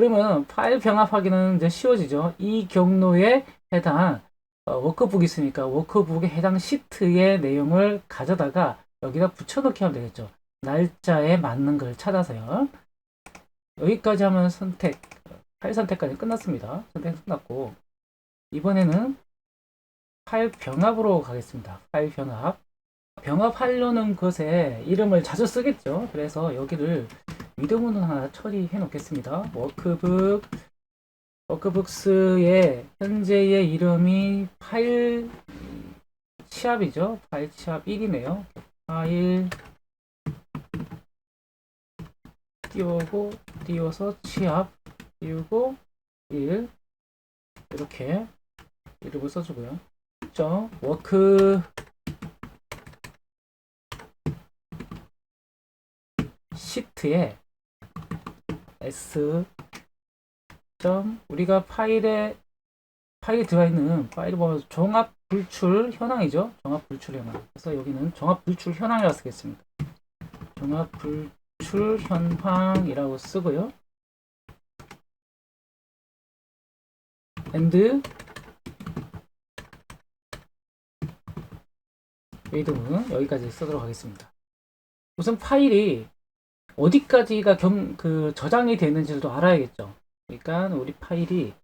그러면 파일 병합하기는 이제 쉬워지죠. 이 경로에 해당 어, 워크북이 있으니까 워크북에 해당 시트의 내용을 가져다가 여기다 붙여넣기 하면 되겠죠. 날짜에 맞는 걸 찾아서요. 여기까지 하면 선택, 파일 선택까지 끝났습니다. 선택 끝났고 이번에는 파일 병합으로 가겠습니다. 파일 병합. 병합하려는 것에 이름을 자주 쓰겠죠. 그래서 여기를 위도문을 하나 처리해 놓겠습니다. 워크북 워크북스의 현재의 이름이 파일 치압이죠. 파일 치압 1이네요. 파일 띄우고 띄워서 치압 띄우고 1 이렇게 이름을 써주고요. 점 워크 시트에 s 점 우리가 파일에 파일에 들어가 있는 파일 보면 종합 불출 현황이죠. 종합 불출 현황. 그래서 여기는 종합 불출 현황이라고 쓰겠습니다. 종합 불출 현황이라고 쓰고요. and 웨이드문 여기까지 쓰도록 하겠습니다. 우선 파일이 어디까지가 경, 그 저장이 되는지도 알아야겠죠. 그러니까 우리 파일이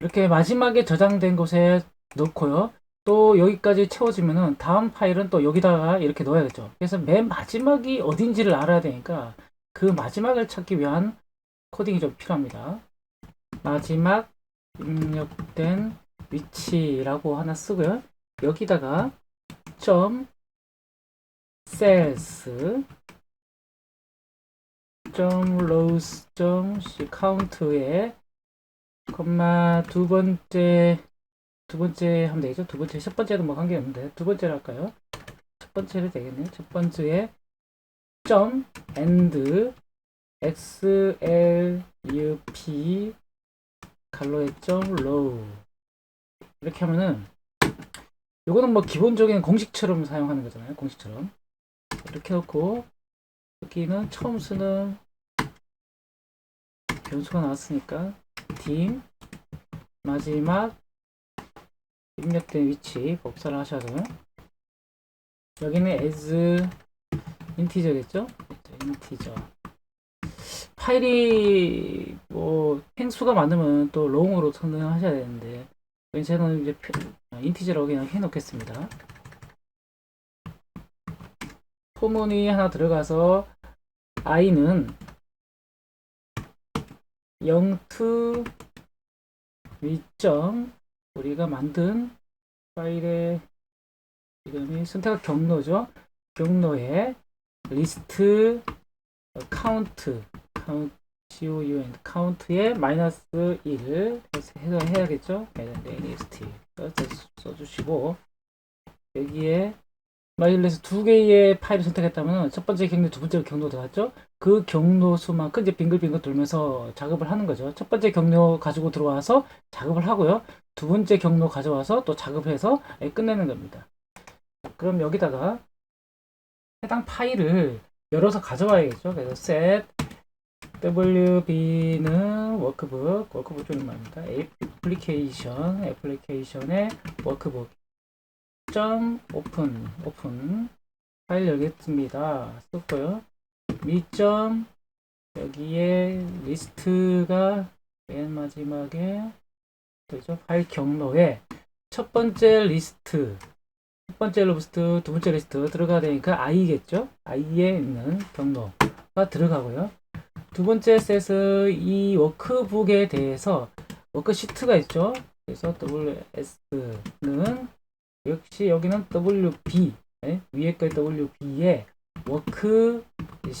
이렇게 마지막에 저장된 곳에 넣고요. 또 여기까지 채워지면은 다음 파일은 또 여기다가 이렇게 넣어야겠죠. 그래서 맨 마지막이 어딘지를 알아야 되니까 그 마지막을 찾기 위한 코딩이 좀 필요합니다. 마지막 입력된 위치라고 하나 쓰고요. 여기다가 점 sales 점 rows 점 count에 콤마 두 번째 두 번째 하면 되겠죠? 두 번째 첫 번째는 뭐 관계없는데 두 번째로 할까요? 첫 번째로 되겠네요. 첫 번째에 점 and xlup 갈로에 점 low 이렇게 하면은 요거는 뭐 기본적인 공식처럼 사용하는 거잖아요. 공식처럼 이렇게 놓고 여기는 처음 쓰는 변수가 나왔으니까 dim 마지막 입력된 위치 복사를 하셔서 여기는 as 인티저겠죠? 인티저 파일이 뭐 행수가 많으면 또 롱으로 선언하셔야 되는데 저는 이제 인티저라고 그냥 해놓겠습니다. 포문이 하나 들어가서 i는 0 to 위점 우리가 만든 파일의 이름이 선택할 경로죠. 경로에 리스트 카운트 카운트 COUN 카운트에 마이너스 1을 해서 해야겠죠. NST 써주시고 여기에 마일에서 두 개의 파일을 선택했다면 첫 번째 경로, 두 번째 경로 들어갔죠. 그 경로 수만큼 이제 빙글빙글 돌면서 작업을 하는 거죠. 첫 번째 경로 가지고 들어와서 작업을 하고요. 두 번째 경로 가져와서 또 작업을 해서 끝내는 겁니다. 그럼 여기다가 해당 파일을 열어서 가져와야겠죠. 그래서 set WB는 워크북, 워크북 줄임 말입니다. 애플리케이션, 애플리케이션의 워크북 점 오픈, 오픈 파일 열겠습니다. 썼고요. 미점 여기에 리스트가 맨 마지막에 되죠. 파일 경로에 첫 번째 리스트, 첫 번째 리스트, 두 번째 리스트 들어가야 되니까 i겠죠. i에 있는 경로가 들어가고요. 두 번째 셋은 이 워크북에 대해서 워크시트가 있죠. 그래서 WS는 역시 여기는 WB 네? 위에 거 WB에 워크시트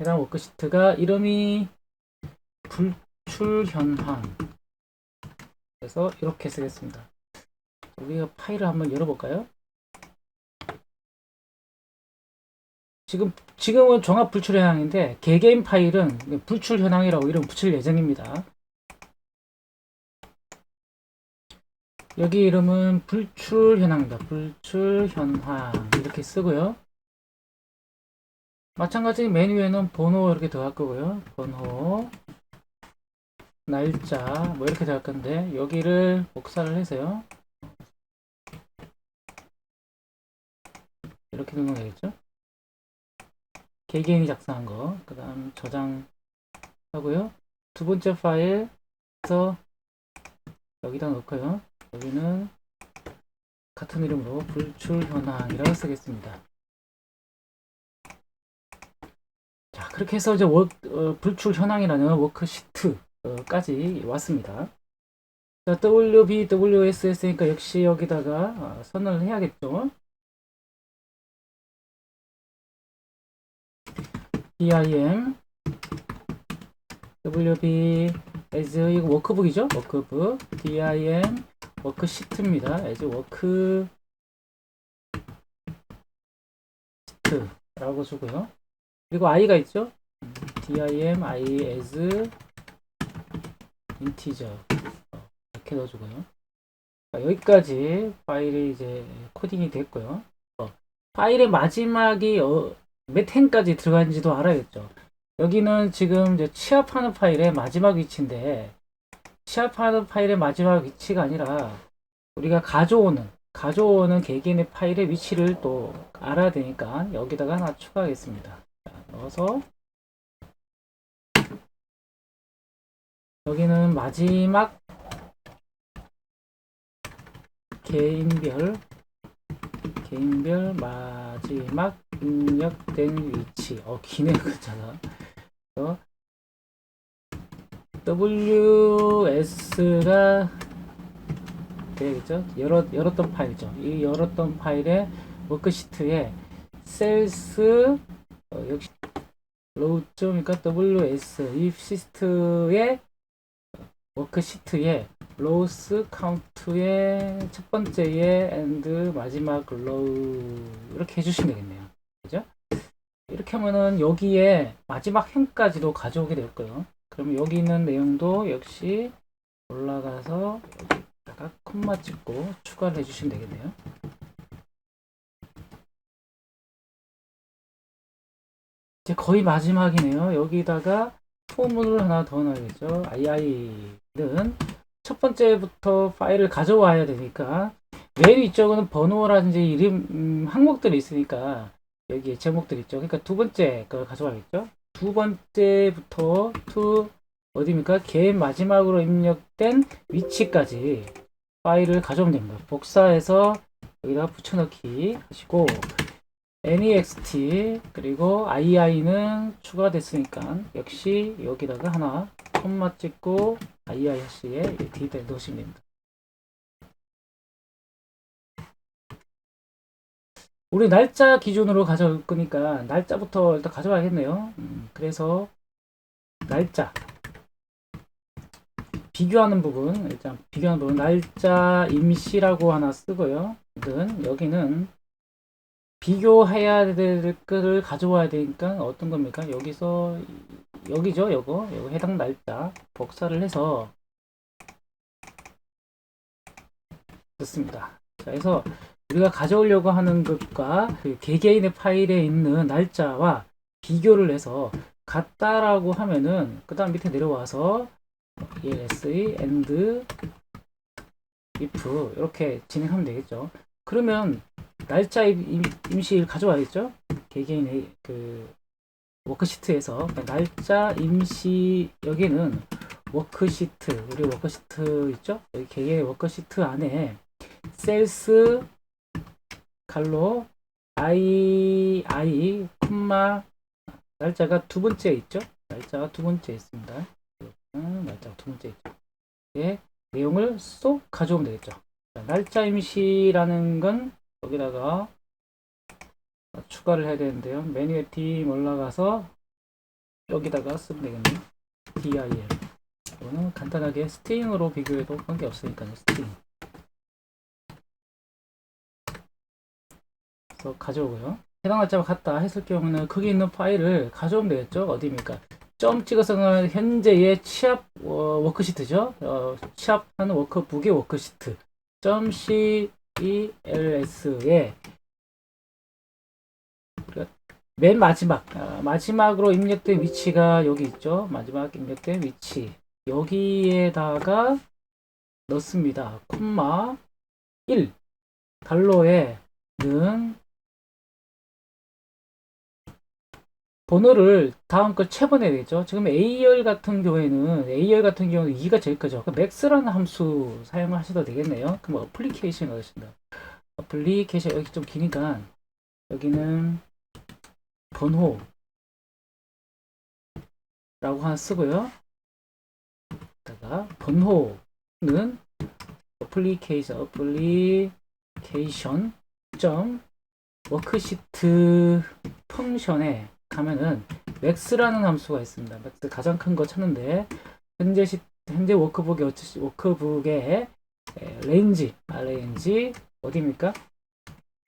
해당 워크시트가 이름이 불출 현황 그래서 이렇게 쓰겠습니다. 우리가 파일을 한번 열어볼까요? 지금 지금은 종합 불출 현황인데 개개인 파일은 불출 현황이라고 이름 붙일 예정입니다. 여기 이름은 불출 현황입니다. 불출 현황 이렇게 쓰고요. 마찬가지 맨 위에는 번호 이렇게 들어갈 거고요. 번호, 날짜 뭐 이렇게 들어갈 건데 여기를 복사를 해서요. 이렇게 넣으면 되겠죠? 개개인이 작성한 거, 그 다음 저장하고요. 두 번째 파일에서 여기다 넣고요. 여기는 같은 이름으로 불출 현황이라고 쓰겠습니다. 자, 그렇게 해서 이제 워, 어, 불출 현황이라는 워크시트까지 왔습니다. 자, WB, WS 했으니까 역시 여기다가 어, 선언을 해야겠죠. DIM WB as 이거 워크북이죠? 워크북 DIM 워크시트입니다. as 워크 시트라고 주고요. 그리고 i가 있죠? 음, dim i as integer 어, 이렇게 넣어주고요. 자, 여기까지 파일이 이제 코딩이 됐고요. 어, 파일의 마지막이 어, 몇 행까지 들어간지도 알아야겠죠. 여기는 지금 이제 취합하는 파일의 마지막 위치인데 취합하는 파일의 마지막 위치가 아니라 우리가 가져오는 가져오는 개개인의 파일의 위치를 또 알아야 되니까 여기다가 하나 추가하겠습니다. 자, 넣어서 여기는 마지막 개인별 개인별 마지막 입력된 위치. 어 기네 그잖아. 어, WS가 되겠죠? 열었, 열었던 파일이죠. 이 열었던 파일의 워크시트에 셀스 어, 역시 로우점이니까 WS 이 시스트의 워크시트에 로스 카운트의 첫 번째에 엔드 마지막 로우. 이렇게 해주시면 되겠네요. 이렇게 하면은 여기에 마지막 행까지도 가져오게 될 거예요. 그럼 여기 있는 내용도 역시 올라가서 여기다가 콤마 찍고 추가를 해주시면 되겠네요. 이제 거의 마지막이네요. 여기다가 포문을 하나 더 넣어야겠죠. ii는 첫 번째부터 파일을 가져와야 되니까 맨 위쪽은 번호라든지 이름 음, 항목들이 있으니까 여기에 제목들 있죠. 그러니까 두 번째 걸 가져와야겠죠. 두 번째부터 to 어디입니까? 걔 마지막으로 입력된 위치까지 파일을 가져오면 됩니다. 복사해서 여기다 붙여넣기 하시고 next 그리고 ii는 추가됐으니까 역시 여기다가 하나 콤마 찍고 ii씨에 뒤에 넣으시면 됩니다. 우리 날짜 기준으로 가져올 거니까 날짜부터 일단 가져와야겠네요. 음, 그래서 날짜 비교하는 부분 일단 비교하는 부분 날짜 임시라고 하나 쓰고요. 여기는 비교해야 될 것을 가져와야 되니까 어떤 겁니까? 여기서 여기죠, 요거. 요거 해당 날짜 복사를 해서 넣습니다. 자, 그래서 우리가 가져오려고 하는 것과 그 개개인의 파일에 있는 날짜와 비교를 해서 같다라고 하면은 그 다음 밑에 내려와서 ELSE, AND, IF 이렇게 진행하면 되겠죠. 그러면 날짜 임, 임시일 가져와야겠죠? 개개인의 그 워크시트에서 그러니까 날짜 임시 여기는 워크시트 우리 워크시트 있죠? 여기 개개의 워크시트 안에 셀스 칼로 i i 콤마 날짜가 두 번째 있죠? 날짜가 두 번째 있습니다. 날짜가 두 번째 있죠. 예, 내용을 쏙 가져오면 되겠죠. 날짜 임시라는 건 여기다가 추가를 해야 되는데요. 메뉴에 D 올라가서 여기다가 쓰면 되겠네요. DIM. 이거는 간단하게 스트링으로 비교해도 관계 없으니까요. 스트 가져오고요. 해당 날짜와 같다 했을 경우는 거기 있는 파일을 가져오면 되겠죠. 어디입니까? 점 찍어서는 현재의 취합 어, 워크시트죠. 어, 취합하는 워크북의 워크시트. .cls에 맨 마지막 아, 마지막으로 입력된 위치가 여기 있죠. 마지막 입력된 위치 여기에다가 넣습니다. 콤마 1 달러에 는 번호를 다음 걸 채워내야 되죠. 지금 A열 같은 경우에는 A열 같은 경우는 2가 제일 크죠. 그 max라는 함수 사용을 하셔도 되겠네요. 그럼 어플리케이션 가겠습니다. 어플리케이션 여기 좀 기니까 여기는 번호 라고 하나 쓰고요. 다가 번호는 어플리케이션 어플리케이션 점 워크시트 펑션에 가면은 max라는 함수가 있습니다. max 가장 큰 거 찾는데 현재 시 현재 워크북의 어찌- 워크북의 에, 레인지 아 레인지 어디입니까?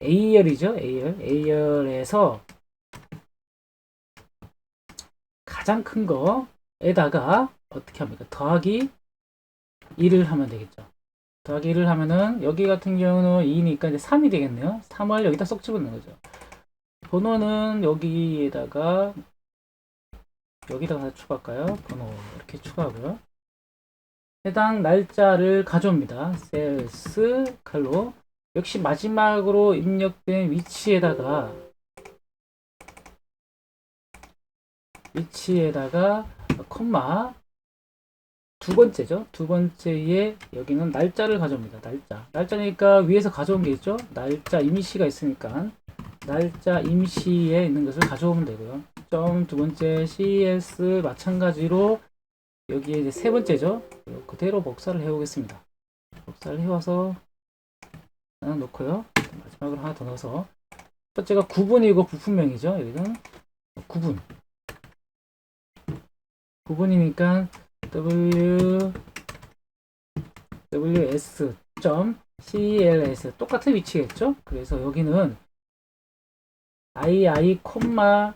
A열이죠. A열 A열에서 가장 큰 거에다가 어떻게 합니까? 더하기 1을 하면 되겠죠. 더하기 1을 하면은 여기 같은 경우는 2니까 이제 3이 되겠네요. 3을 여기다 쏙 집어넣는 거죠. 번호는 여기에다가 여기다가 추가할까요? 번호 이렇게 추가하고요. 해당 날짜를 가져옵니다. 셀스 칼로 역시 마지막으로 입력된 위치에다가 위치에다가 콤마 두 번째죠. 두 번째에 여기는 날짜를 가져옵니다. 날짜. 날짜니까 위에서 가져온 게 있죠. 날짜 임시가 있으니까 날짜 임시에 있는 것을 가져오면 되고요. 점 두 번째 cs 마찬가지로 여기에 이제 세 번째죠. 그대로 복사를 해오겠습니다. 복사를 해와서 하나 놓고요. 마지막으로 하나 더 넣어서 첫 번째가 구분이고 부품명이죠. 여기는 구분. 구분이니까 w ws 점 cls 똑같은 위치겠죠? 그래서 여기는 i i 콤마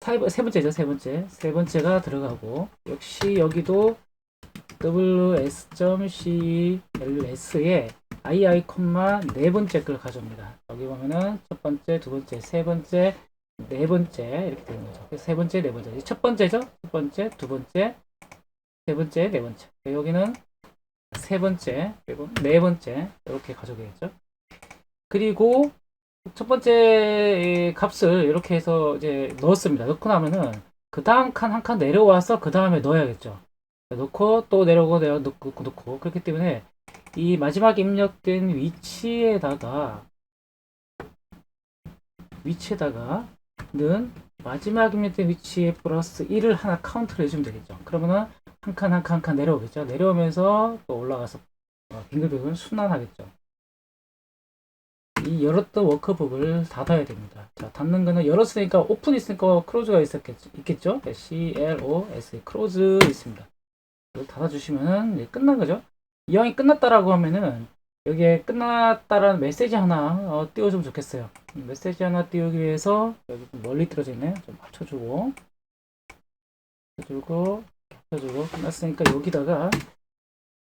사- 세 번째죠 세 번째 세 번째가 들어가고 역시 여기도 ws.cls에 ii 콤마 네 번째 걸 가져옵니다. 여기 보면은 첫 번째, 두 번째, 세 번째, 네 번째 이렇게 되는 거죠. 세 번째, 네 번째. 첫 번째죠. 첫 번째, 두 번째, 세 번째, 네 번째. 여기는 세 번째, 그리고 네 번째 이렇게 가져오겠죠. 그리고 첫 번째 값을 이렇게 해서 이제 넣었습니다. 넣고 나면은 그 다음 칸 한 칸 내려와서 그 다음에 넣어야겠죠. 넣고 또 내려오고 내려 넣고 넣고 그렇기 때문에 이 마지막 입력된 위치에다가 위치에다가 는 마지막 입력된 위치에 플러스 1을 하나 카운트를 해주면 되겠죠. 그러면은 한 칸 한 칸 한 칸 내려오겠죠. 내려오면서 또 올라가서 어, 빙글빙글 순환하겠죠. 이 열었던 워크북을 닫아야 됩니다. 자, 닫는 거는 열었으니까 오픈 있으니까 크로즈가 있었겠죠. 있겠죠? C L O S 크로즈 있습니다. 이걸 닫아주시면 이제 끝난 거죠. 이왕이 끝났다라고 하면은 여기에 끝났다라는 메시지 하나 어, 띄워주면 좋겠어요. 음, 메시지 하나 띄우기 위해서 여기 좀 멀리 떨어져 있네요. 좀 맞춰주고 맞춰주고 맞춰주고 끝났으니까 여기다가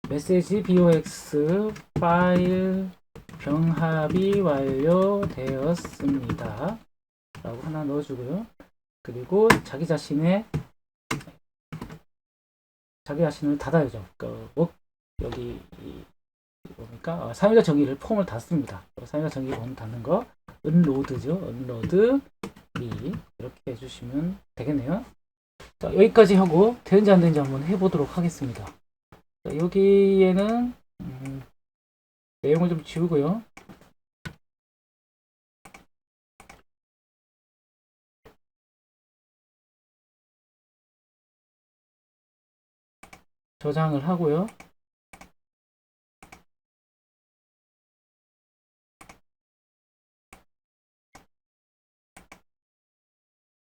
메시지 box 파일 병합이 완료되었습니다. 라고 하나 넣어주고요. 그리고 자기 자신의 자기 자신을 닫아야죠. 그, 워- 여기 뭡니까? 어, 사용자 정의를 폼을 닫습니다. 어, 사용자 정의 폼 닫는 거. 은로드 미 이렇게 해주시면 되겠네요. 자, 여기까지 하고 되는지 안 되는지 한번 해보도록 하겠습니다. 자, 여기에는 음, 내용을 좀 지우고요. 저장을 하고요.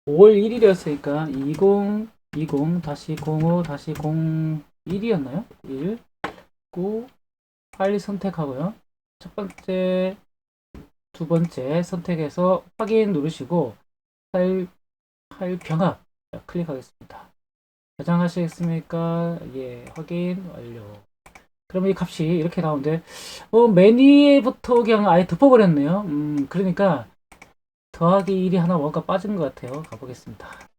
5월 1일이었으니까 20, 20, 다시 05, 다시 01이었나요? 1, 9, 파일 선택하고요. 첫 번째, 두 번째 선택해서 확인 누르시고 파일, 파일 병합 자, 클릭하겠습니다. 저장하시겠습니까? 예, 확인 완료. 그러면 이 값이 이렇게 나오는데 어, 맨 위에부터 그냥 아예 덮어버렸네요. 음, 그러니까 더하기 1이 하나 원가 빠진 것 같아요. 가보겠습니다.